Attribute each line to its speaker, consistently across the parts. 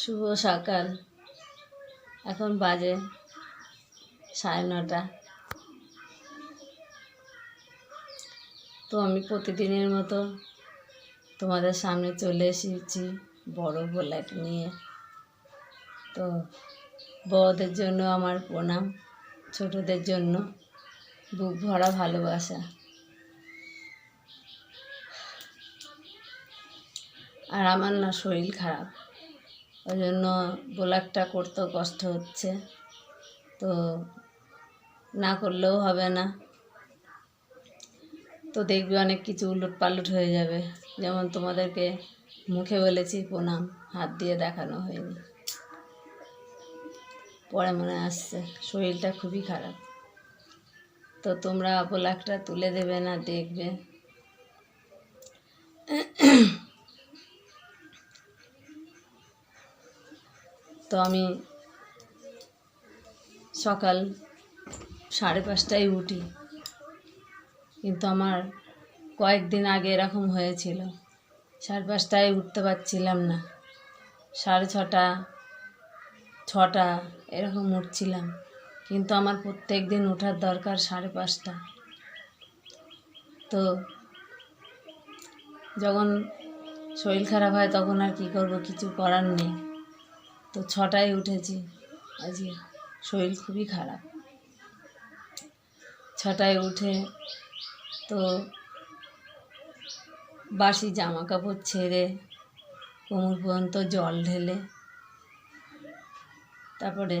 Speaker 1: শুভ সকাল। এখন বাজে সাড়ে নটা। তো আমি প্রতিদিনের মতো তোমাদের সামনে চলে এসেছি বড় ব্ল্যাক নিয়ে। তো বড়দের জন্য আমার প্রণাম, ছোটদের জন্য বুক ভরা ভালোবাসা। আর আমার না শরীর খারাপ। ওই জন্য ব্লগটা করতেও কষ্ট হচ্ছে। তো না করলেও হবে না। তো দেখবি অনেক কিছু উলট পালট হয়ে যাবে। যেমন তোমাদেরকে মুখে বলেছি, প্রণাম। হাত দিয়ে দেখানো হয়নি। পরে মনে আসছে, শরীরটা খুবই খারাপ। তো তোমরা ব্লগটা তুলে দেবে না, দেখবে। তো আমি সকাল সাড়ে পাঁচটায় উঠি। কিন্তু আমার কয়েকদিন আগে এরকম হয়েছিল। সাড়ে পাঁচটায় উঠতে পারছিলাম না। সাড়ে ছটা ছটা এরকম উঠছিলাম। কিন্তু আমার প্রত্যেক দিন ওঠার দরকার সাড়ে পাঁচটা। তো যখন শরীর খারাপ হয় তখন আর কী করব কিছু করার নেই। তো ছটায় উঠেছি। আজকে শরীর খুবই খারাপ। ছটায় উঠে তো বাসি জামা কাপড় ছেড়ে কোমর পর্যন্ত জল ঢেলে তারপরে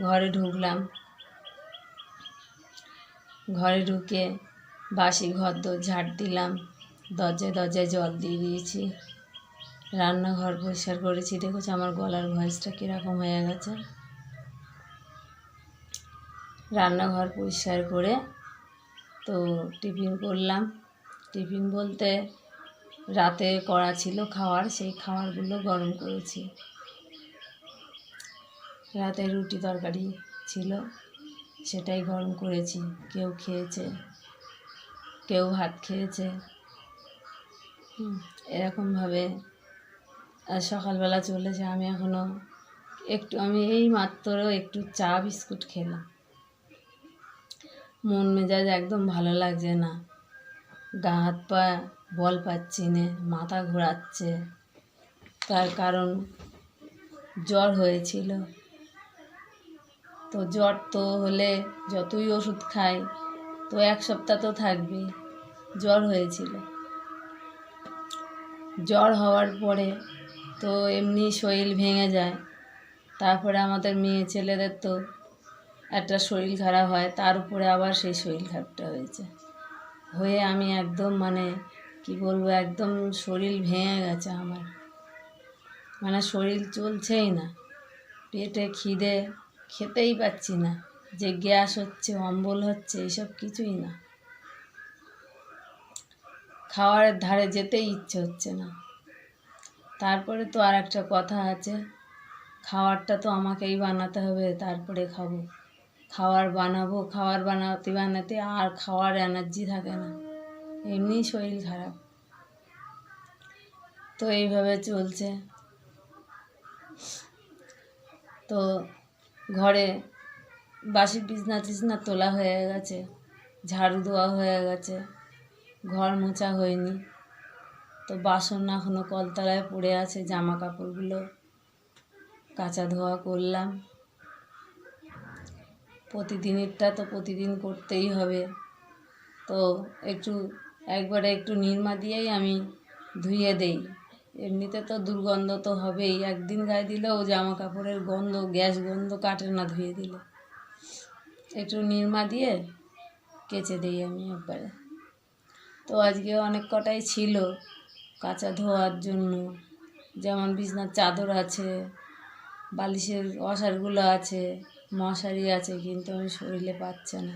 Speaker 1: ঘরে ঢুকলাম। ঘরে ঢুকে বাসি ঘর দোর ঝাড় দিলাম। দরজায় দরজায় জল দিয়ে দিয়েছি। রান্নাঘর পরিষ্কার করেছি। দেখেছ আমার গলার ভয়েসটা কীরকম হয়ে গেছে। রান্নাঘর পরিষ্কার করে তো টিফিন করলাম। টিফিন বলতে রাতে করা ছিল খাওয়ার, সেই খাবারগুলো গরম করেছি। রাতে রুটি তরকারি ছিল, সেটাই গরম করেছি। কেউ খেয়েছে, কেউ ভাত খেয়েছে। এরকমভাবে আর সকালবেলা চলেছে আমি এখনও একটু, আমি এই মাত্র একটু চা বিস্কুট খেলাম। মন মেজাজ একদম ভালো লাগছে না। গা হাত পা বল পাচ্ছি না, মাথা ঘোরাচ্ছে। তার কারণ জ্বর হয়েছিল। তো জ্বর তো হলে যতই ওষুধ খাই, তো এক সপ্তাহ তো থাকবেই, জ্বর হয়েছিল। জ্বর হওয়ার পরে তো এমনি শরীর ভেঙে যায়। তারপরে আমাদের মেয়ে ছেলেদের তো একটা শরীর খারাপ হয়, তার উপরে আবার সেই শরীর খারাপটা হয়েছে। হয়ে আমি একদম মানে কি বলব, একদম শরীর ভেঙে গেছে আমার। মানে শরীর চলছেই না। পেটে খিদে, খেতেই পাচ্ছি না। যে গ্যাস হচ্ছে, অম্বল হচ্ছে এইসব কিছুই না। খাওয়ারের ধারে যেতেই ইচ্ছে হচ্ছে না। তারপরে তো আর একটা কথা আছে। খাওয়ারটা তো আমাকেই বানাতে হবে, তারপরে খাব। খাওয়ার বানাবো, খাওয়ার বানাতে বানাতে আর খাওয়ার এনার্জি থাকে না। এমনি শরীর খারাপ। তো এইভাবে চলছে। তো ঘরে বাসি বিছনা টিছনা তোলা হয়ে গেছে, ঝাড়ু দেওয়া হয়ে গেছে, ঘর মোছা হয়নি। তো বাসন এখনও কলতলায় পড়ে আছে জামা কাপড়গুলো কাচা ধোয়া করলাম। প্রতিদিনেরটা তো প্রতিদিন করতেই হবে। তো একটু, একবারে একটু নিরমা দিয়েই আমি ধুয়ে দেই। এমনিতে তো দুর্গন্ধ তো হবেই, একদিন গায়ে দিলেও জামা কাপড়ের গন্ধ, গ্যাস গন্ধ কাটে না ধুয়ে দিলে। একটু নিরমা দিয়ে কেচে দিই আমি একবারে। তো আজকে অনেক কটাই ছিল কাঁচা ধোয়ার জন্য। যেমন বিছনার চাদর আছে, বালিশের অসারগুলো আছে, মশারি আছে, কিন্তু আমি শরীরে পাচ্ছে না।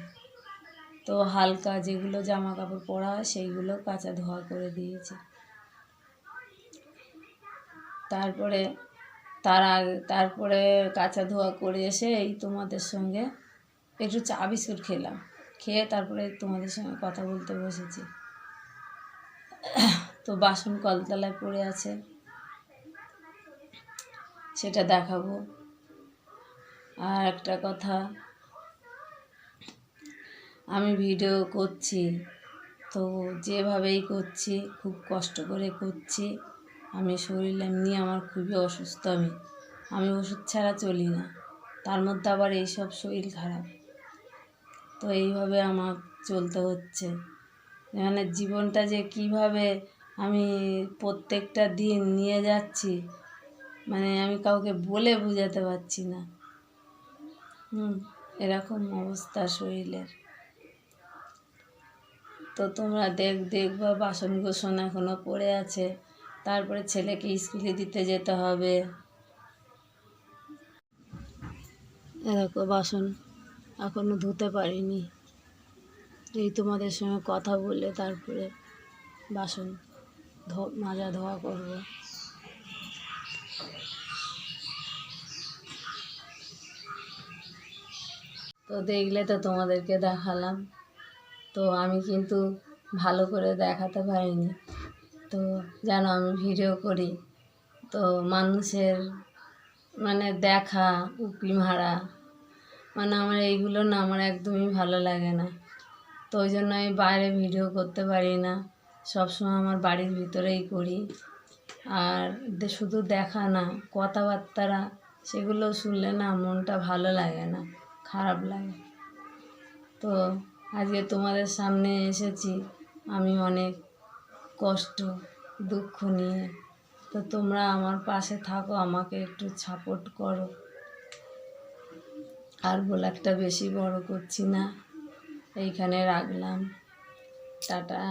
Speaker 1: তো হালকা যেগুলো জামা কাপড় পরা সেইগুলো কাঁচা ধোয়া করে দিয়েছি। তারপরে, তার আগে, তারপরে কাঁচা ধোয়া করে এসে এই তোমাদের সঙ্গে একটু চা বিস্কুট খেলাম। খেয়ে তারপরে তোমাদের সঙ্গে কথা বলতে বসেছি। তো বাসন কলতলায় পড়ে আছে। সেটা দেখাবো। আর একটা কথা, আমি ভিডিও করছি, তো যেভাবেই করছি, খুব কষ্ট করে করছি, আমি শরীর এমনি আমার খুবই অসুস্থ আমি। আমি ওষুধ ছাড়া চলি না। তার মধ্যে আবার এইসব শরীর খারাপ। তো এইভাবে আমার চলতে হচ্ছে। মানে জীবনটা যে কীভাবে আমি প্রত্যেকটা দিন নিয়ে যাচ্ছি। মানে আমি কাউকে বলে বোঝাতে পারছি না। হুম, এরকম অবস্থা শরীরের। তো তোমরা দেখ, দেখবা, বাসন কোসন এখনও পড়ে আছে। তারপরে ছেলেকে স্কুলে দিতে যেতে হবে। এরকম বাসন এখনও ধুতে পারিনি। এই তোমাদের সঙ্গে কথা বলে তারপরে বাসন মাজা ধোয়া করব। তো দেখলে তো তোমাদেরকে দেখালাম। তো আমি কিন্তু ভালো করে দেখাতে পারিনি। তো যেন আমি ভিডিও করি। তো মানুষের মানে দেখা, উকি মারা মানে আমার এইগুলো না আমার একদমই ভালো লাগে না। তো ওই জন্য আমি বাইরে ভিডিও করতে পারি না। সবসময় আমার বাড়ির ভিতরেই করি। আর শুধু দেখা না, কথাবার্তারা, সেগুলো শুনলে না মনটা ভালো লাগে না, খারাপ লাগে। তো আজকে তোমাদের সামনে এসেছি আমি অনেক কষ্ট, দুঃখ নিয়ে। তো তোমরা আমার পাশে থাকো, আমাকে একটু সাপোর্ট করো। আর ব্লগটা বেশি বড় করছি না, এইখানে রাখলাম। টাটা।